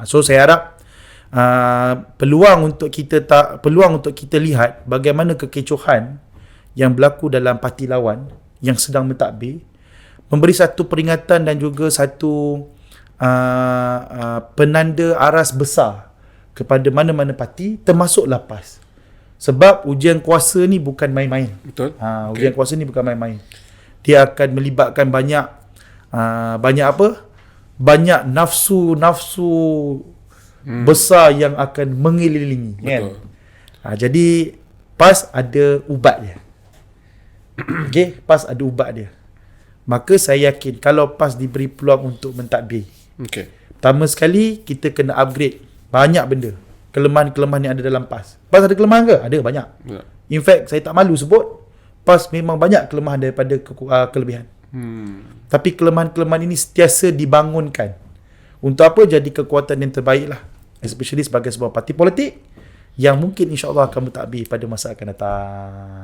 Ah, So saya harap uh, peluang untuk kita tak peluang untuk kita lihat bagaimana kekecohan yang berlaku dalam parti lawan yang sedang mentadbir memberi satu peringatan dan juga satu uh, uh, penanda aras besar kepada mana-mana parti termasuklah PAS. Sebab ujian kuasa ni bukan main-main. Betul. Ha, ujian kuasa ni bukan main-main. Dia akan melibatkan banyak uh, banyak apa? Banyak nafsu-nafsu hmm. besar yang akan mengelilingi kan. Betul. Ha, jadi PAS ada ubat dia. Okey, PAS ada ubat dia. Maka saya yakin kalau PAS diberi peluang untuk mentadbir. Okey. Pertama sekali kita kena upgrade banyak benda. Kelemahan-kelemahan yang ada dalam PAS. PAS ada kelemahan ke? Ada banyak. Ya. In fact, saya tak malu sebut PAS memang banyak kelemahan daripada ke, uh, kelebihan. Hmm. Tapi kelemahan-kelemahan ini sentiasa dibangunkan. Untuk apa jadi kekuatan yang terbaik lah. Especially sebagai sebuah parti politik yang mungkin insyaAllah akan bertakbir pada masa akan datang.